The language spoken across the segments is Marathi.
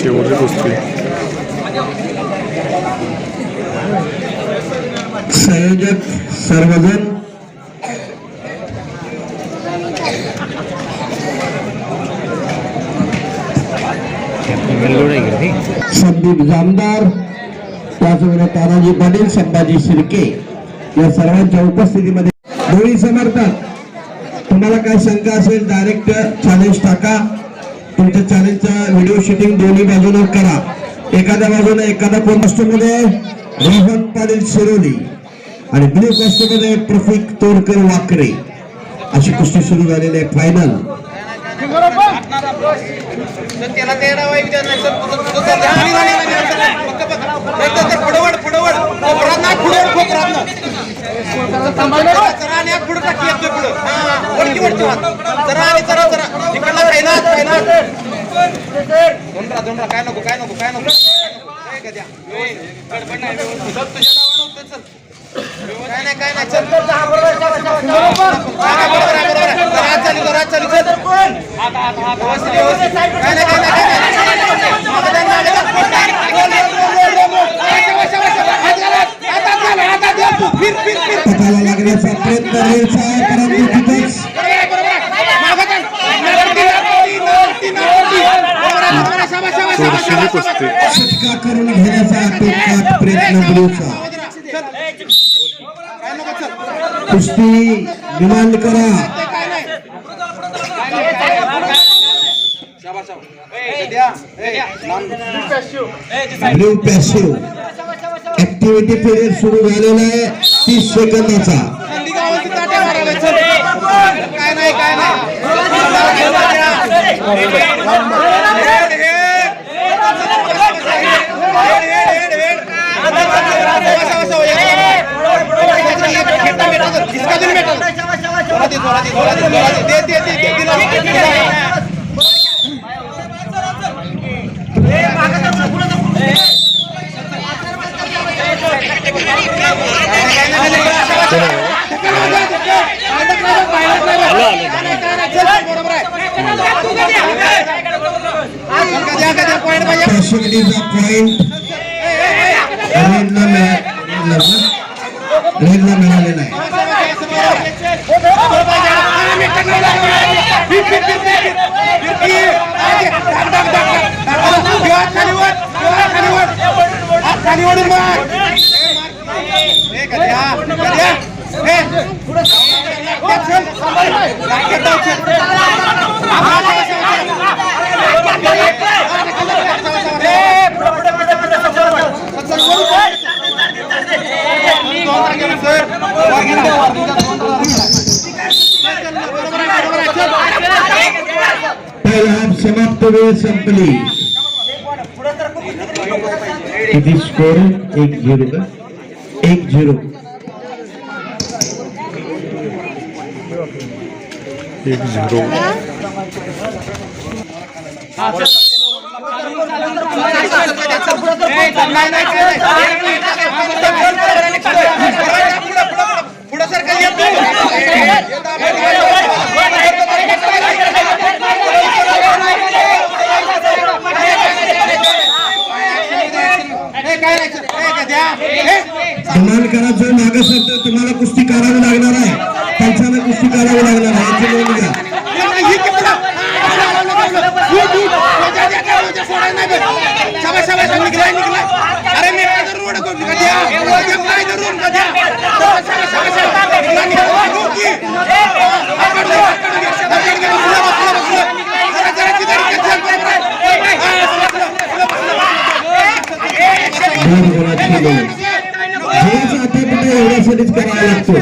शेवटची कुस्ती संयोजक सर्वजण संदीप जामदार त्याचबरोबर तानाजी पाटील संभाजी शिर्के या सर्वांच्या उपस्थितीमध्ये दोन्ही समर्थक. तुम्हाला काय शंका असेल डायरेक्ट चॅलेंज टाका. चॅलेंजचा व्हिडिओ शूटिंग दोन्ही बाजूने करा. एखाद्या बाजूने एखादा कोणमध्ये रोहन पाटील शिरोली. आणि ब्ल्यू मध्ये प्रफिक तोडकर वाकरे. अशी कुस्ती सुरू झालेली आहे फायनल त्याला तेरा वाई विचार नाही. तर जरा आणि पुढे टाकी येतोय पुढं वडकी वडकी जरा आणि जरा जरा. इकडला खायना खायना दोंडरा दोंडरा काय नको काय नको काय नको. काय गद्या. गडबड नाही. तुझ्या नावानं चल. काय लागण्याचा प्रयत्न रेलचा परंतु तिथेच बरोबर आहे, बरोबर आहे. मागं जा. कुस्ती डिमांड करा. ब्लू पॅसिव ऍक्टिव्हिटी पिरियड सुरू झालेला आहे. तीस सेकंदाचा. काय नाही काय नाही. पाहिजे. पॅसिव्हिटीचा पॉइंट रेडला मिळा- रेडला मिळालेला आहे समाप्त वेळ संपली किती स्कोर एक झिरो का एक झिरो एक झिरो पुढे धमाल करा जर मागे सरतं तुम्हाला कुस्ती करावी लागणार आहे. त्यांच्याला कुस्ती करावी लागणार आहे. याची नोंद घ्या. अरे मी रोड काय धरून एवढ्यासाठीच करावा लागतो.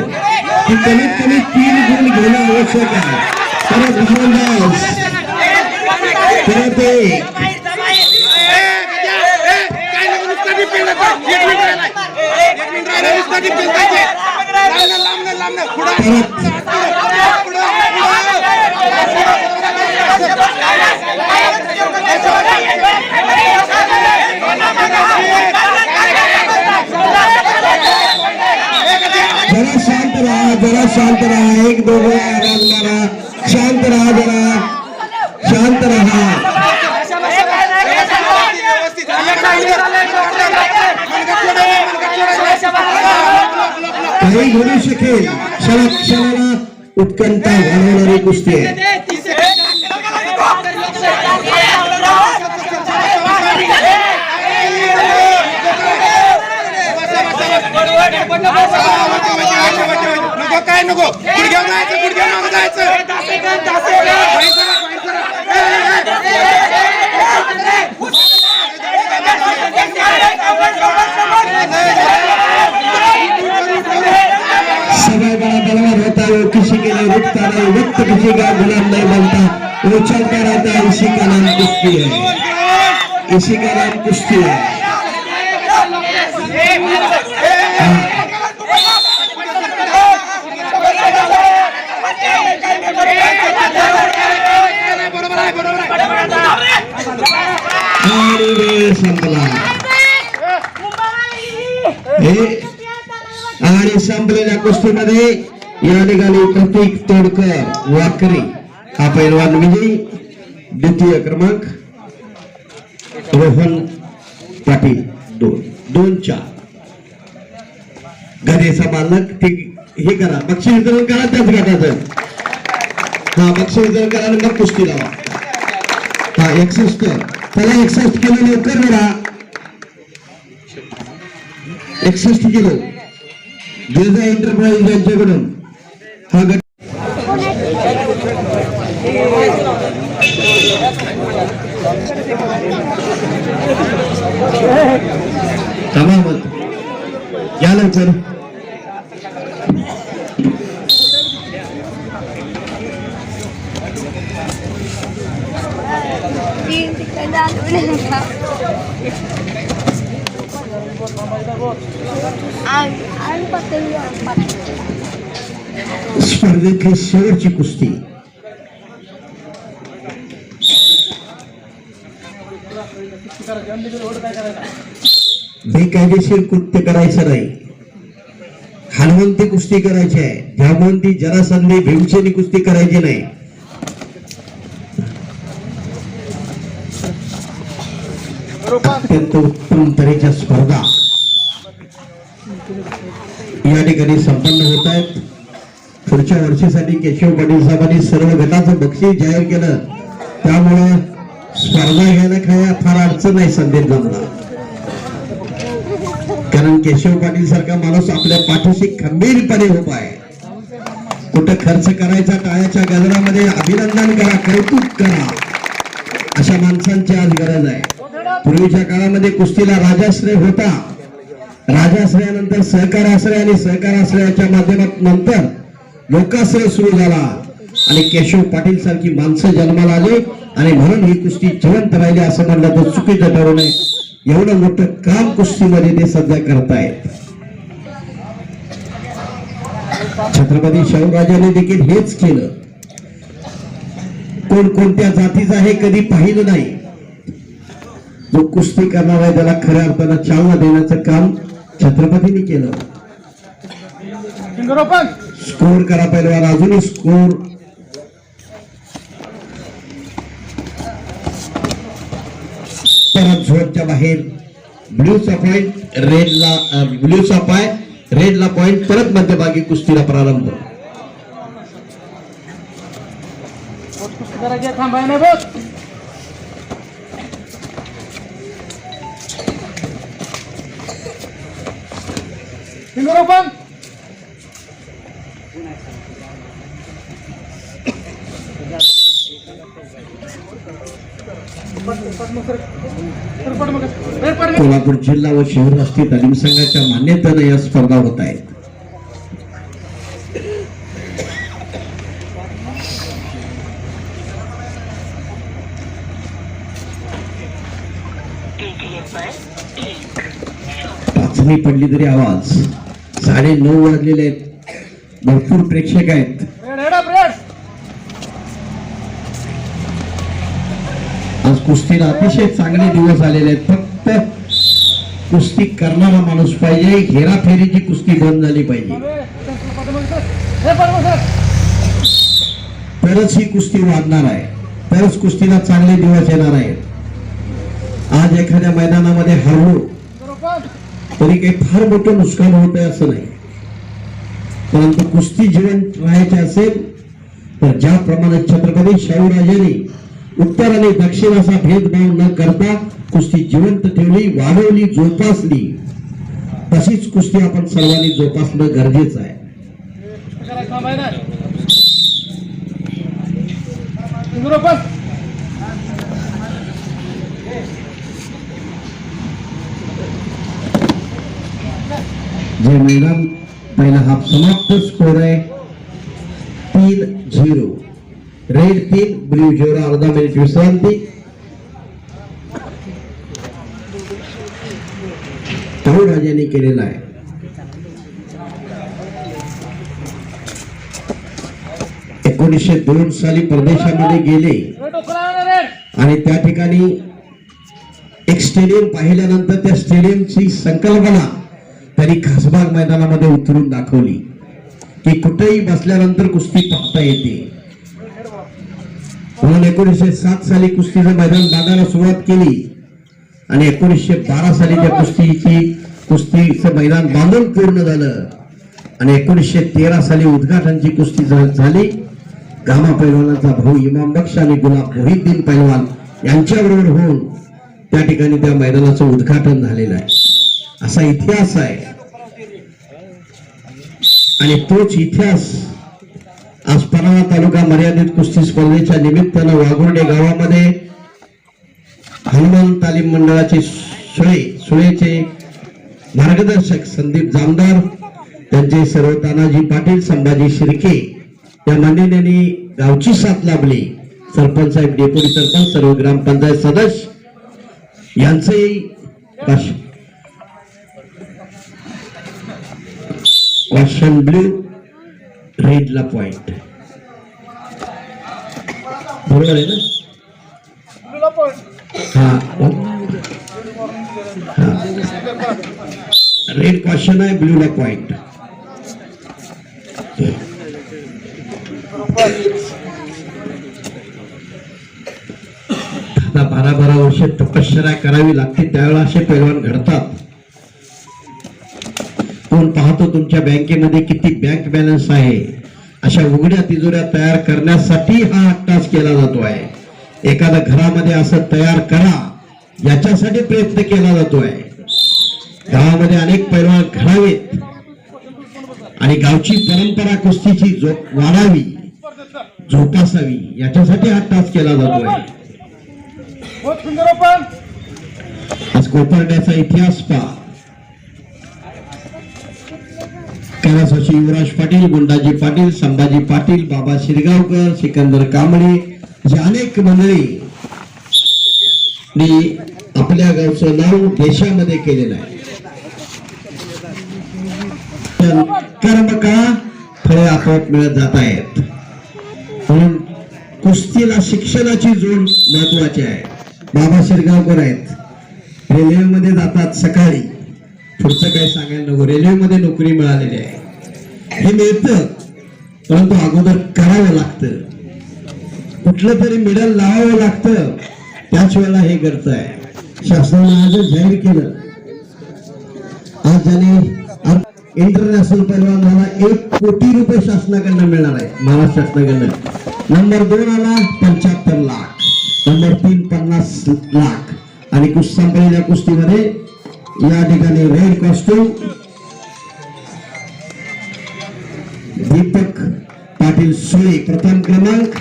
की कमीत कमी तीन गुण घेणं आवश्यक आहे. परत गोलंदाज परत एक शांत रहा, एक दो आराम करा, शांत रहा जरा, शांत रहा भाई घडू शकेल क्षणा उत्कंठा घालवणारी कुस्ती आहे Vamos. काय नको? गुडघ्या जायचं गुडघ्या मागं जायचं. बाहेर करा, बलवान होता किसी के लिए रुकता नहीं किसी का गुलाम नहीं बनता वो चलता रहता है नाम कुश्ती है इसी नाम कुश्ती है आणि वेळ संपला आणि संपलेल्या कुस्तीमध्ये या ठिकाणी प्रतीक तोडकर वाकरी. हा पैलवान विजयी द्वितीय क्रमांक रोहन पाटील दोन. दोन चार. गदेचा मालक ते हे करा. बक्षीस वितरण करा त्याच गटाचं. हा बक्षीस वितरण करा आणि मग कुस्ती लावा. हा एकसष्ट. त्याला एकसष्ट किलो लवकर बरा एकसष्ट किलो गिरजा एंटरप्राइज यांच्याकडून हा गट थांबा मग या लवकर तीन तिकडे आलो आणि आणि पतंग स्पर्धेतली शेवटची कुस्ती बेकायदेशीर कृत्य करायचं नाही. हनुमंती कुस्ती करायची आहे. जामवंती जरासंधी भीमसेनी कुस्ती करायची नाही. अत्यंत उत्तम तऱ्हेच्या स्पर्धा या ठिकाणी संपन्न होत आहेत. पुढच्या वर्षीसाठी केशव पाटील साहेबांनी सर्व गटाचं बक्षीस जाहीर केलं. त्यामुळं स्पर्धा घ्यायला काय फार अडचण नाही संदेश जमला. कारण केशव पाटील सारखा माणूस आपल्या पाठीशी खंबीरपणे उभा आहे. कुठं खर्च करायचा टाळ्याच्या गजरामध्ये अभिनंदन करा कौतुक करा अशा माणसांची आज गरज आहे. पूर्वीच्या काळामध्ये कुस्तीला राजाश्रय होता. राजाश्रयानंतर सहकाराश्रय आणि सहकाराश्रयाच्या माध्यमात नंतर लोकाश्रय सुरू झाला. आणि केशव पाटील सारखी माणसं जन्माला आली आणि म्हणून ही कुस्ती जिवंत राहिली असं म्हणलं तर चुकीचं ठरू नये. एवढं मोठं काम कुस्तीमध्ये ते सध्या करतायत. छत्रपती शाहूराजाने देखील हेच केलं. कोण कोणत्या जातीचा हे कधी पाहिलं नाही. जो कुस्ती करणार आहे त्याला खऱ्या अर्थानं चालना देण्याचं काम छत्रपतींनी केलं. स्कोर करा पहिलवान अजूनही स्कोर परत झोनच्या बाहेर. ब्ल्यूचा पॉइंट रेडला ब्ल्यूचा पाय रेडला पॉइंट परत मध्यभागी कुस्तीला प्रारंभ. कोल्हापूर जिल्हा व शहर राष्ट्रीय तालीम संघाच्या मान्यतेनं या स्पर्धा होत आहेत. पाचवी पडली तरी आवाज. साडे नऊ वाजलेले आहेत. भरपूर प्रेक्षक आहेत. आज कुस्तीला अतिशय चांगले दिवस आलेले आहेत. फक्त कुस्ती करणारा माणूस पाहिजे. हेराफेरीची कुस्ती बंद झाली पाहिजे. तरच ही कुस्ती वाढणार आहे. तरच कुस्तीला चांगले दिवस येणार आहेत. आज एखाद्या मैदानामध्ये हरवू तरी काही फार मोठं नुकसान होत आहे असं नाही. परंतु कुस्ती जिवंत राहायचे असेल तर ज्या प्रमाणात छत्रपती शाहूराजांनी उत्तर आणि दक्षिण असा भेदभाव न करता कुस्ती जिवंत ठेवली वाढवली जोपासली तशीच कुस्ती आपण सर्वांनी जोपासणं गरजेचं आहे. जे मैदान. पहिला हाफ समाप्त. स्कोर आहे तीन झिरो. रेड तीन ब्ल्यू झिरो अर्धा मिनिट विश्रांती. राहुल राजाने केलेला आहे. एकोणीसशे दोन साली परदेशामध्ये गेले. आणि त्या ठिकाणी एक स्टेडियम पाहिल्यानंतर त्या स्टेडियमची संकल्पना त्यांनी खासबाग मैदानामध्ये उतरून दाखवली. की कुठेही बसल्यानंतर कुस्ती पाहता येते. म्हणून एकोणीसशे सात साली कुस्तीचं मैदान दादाला सुरुवात केली. आणि एकोणीसशे बारा साली त्या कुस्तीची कुस्तीचं मैदान बांधून पूर्ण झालं. आणि एकोणीसशे तेरा साली उद्घाटनची कुस्ती झाली. गामा पैलवानाचा भाऊ इमाम बक्ष आणि गुलाब मोहिद्दीन पैलवान यांच्याबरोबर होऊन त्या ठिकाणी त्या मैदानाचं उद्घाटन झालेलं आहे. असा इतिहास आहे. आणि तोच इतिहास आज पनावा तालुका मर्यादित कुस्ती स्पर्धेच्या निमित्तानं वाघुर्डे गावामध्ये हनुमान तालीम मंडळाचे सुळे सुळेचे मार्गदर्शक संदीप जामदार त्यांचे सर्व तानाजी पाटील संभाजी शिर्के या मंडळींनी गावची साथ लाभली. सरपंच साहेब डेपुटी सरपंच सर्व ग्रामपंचायत सदस्य यांचंही ऑप्शन क्वेश्चन ब्ल्यू रेडला पॉइंट बरोबर आहे ना हा रेड क्वेश्चन आहे ब्ल्यूला पॉइंट आता बारा बारा वर्ष तपश्चर्या करावी लागते त्यावेळेला असे पैलवान घडतात कोण पाहतो तुमच्या बँकेमध्ये किती बँक बॅलन्स आहे. अशा उघड्या तिजोऱ्या तयार करण्यासाठी हा अट्टास केला जातो आहे. एखाद्या घरामध्ये असं तयार करा याच्यासाठी प्रयत्न केला जातोय. गावामध्ये अनेक पैलवान घडावेत आणि गावची परंपरा कुस्तीची जो वाढावी जोपासावी याच्यासाठी हा टास केला जातोय. आज कोपर्ड्याचा इतिहास पहा. कैलासाची युवराज पाटील गुंडाजी पाटील संभाजी पाटील बाबा शिरगावकर सिकंदर कांबळे जे अनेक मंडळी आपल्या गावचं नाव देशामध्ये केलेलं आहे. कर्म का? फळे आपोआप मिळत जात आहेत. म्हणून कुस्तीला शिक्षणाची जोड महत्वाची आहे. बाबा शिरगावकर आहेत. रेल्वेमध्ये जातात सकाळी. पुढचं काही सांगायला नको. रेल्वेमध्ये नोकरी मिळालेली आहे. हे मिळतं परंतु अगोदर करावं लागतं. कुठलं तरी मिडल लावावं लागतं. त्याच वेळेला हे करत आहे शासनाने आज जाहीर केलं. आज त्याने इंटरनॅशनल परिवार झाला एक कोटी रुपये शासनाकडनं मिळणार आहे. महाराष्ट्र शासनाकडनं. नंबर दोन आला पंच्याहत्तर लाख. नंबर तीन पन्नास लाख. आणि कुस्ती संपलेल्या कुस्तीमध्ये या ठिकाणी रेड कॉस्ट्युम. दीपक पाटील सुळे प्रथम क्रमांक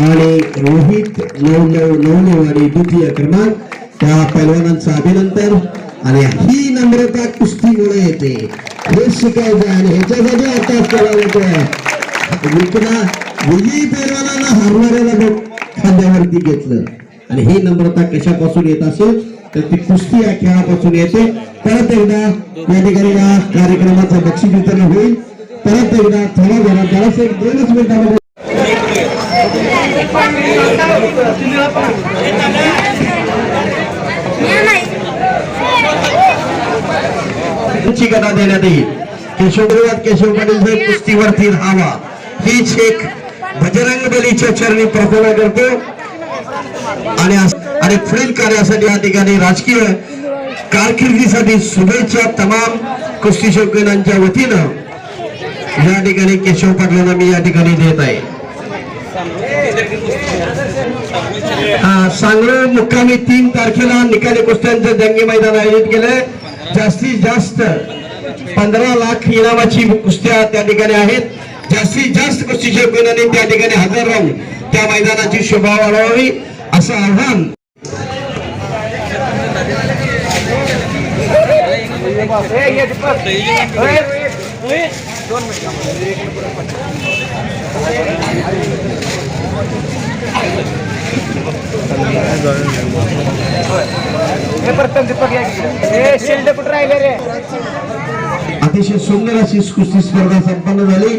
आणि रोहित नऊ नऊ नऊ नऊ आणि द्वितीय क्रमांक. त्या पैलवानांचं अभिनंदन. आणि ही नम्रता कुस्तीमुळे येते. हे शिकायचं आणि ह्याच्यासाठी आता केला जातोय विकला विजयी पैलवानांना हारणाऱ्याला खांद्यावरती घेतलं. आणि ही नम्रता कशापासून येत असेल? तर ती कुस्ती या खेळापासून येते. परत एकदा या ठिकाणी या कार्यक्रमाचं बक्षीस वितरण होईल. परत एकदा थोडा जरा जरासं एक दोनच मिनिटामध्ये ची गदा देण्यात येईल. केशवदेवात केशव पाटील साहेब कुस्तीवरती राहावा. हीच एक बजरंग बलीच्या चरणी प्रार्थना करतो. आणि अस- आणि पुढील कार्यासाठी या ठिकाणी राजकीय कारकिर्दीसाठी शुभेच्छा तमाम कुस्ती शौकीनांच्या वतीनं या ठिकाणी केशव पाटलांना मी या ठिकाणी देत आहे. हा, मुक्कामी तीन तारखेला निकाली कुस्त्यांचं जंगी मैदान आयोजित केलंय. जास्तीत जास्त पंधरा लाख इनामाची कुस्त्या त्या ठिकाणी आहेत. जास्तीत जास्त कुस्ती शौकीनांनी त्या ठिकाणी हजर राहून त्या मैदानाची शोभा वाढवावी असं आव्हान अतिशय सुंदर अशी कुस्ती स्पर्धा संपन्न झाली.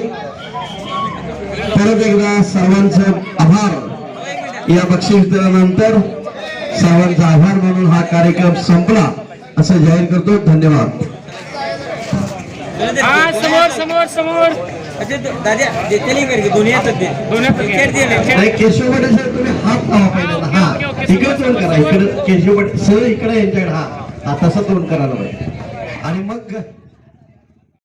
परत एकदा सर्वांचं आभार. या बक्षीस दिल्यानंतर सर्वांचा आभार म्हणून हा कार्यक्रम संपला. असं जाहीर करतो धन्यवाद. हा समोर समोर समोर. दादा देते नाही करके दोन्ही येतात ते दोन्ही खेळ दे. ना. नाही केशव पाटील साहेब तुम्ही हात लावा पहिल्यांदा. हा इकडे तोंड करा. इकडे केशव पाटील सर इकडे यांच्याकडे हा हा तसा तोंड करायला पाहिजे.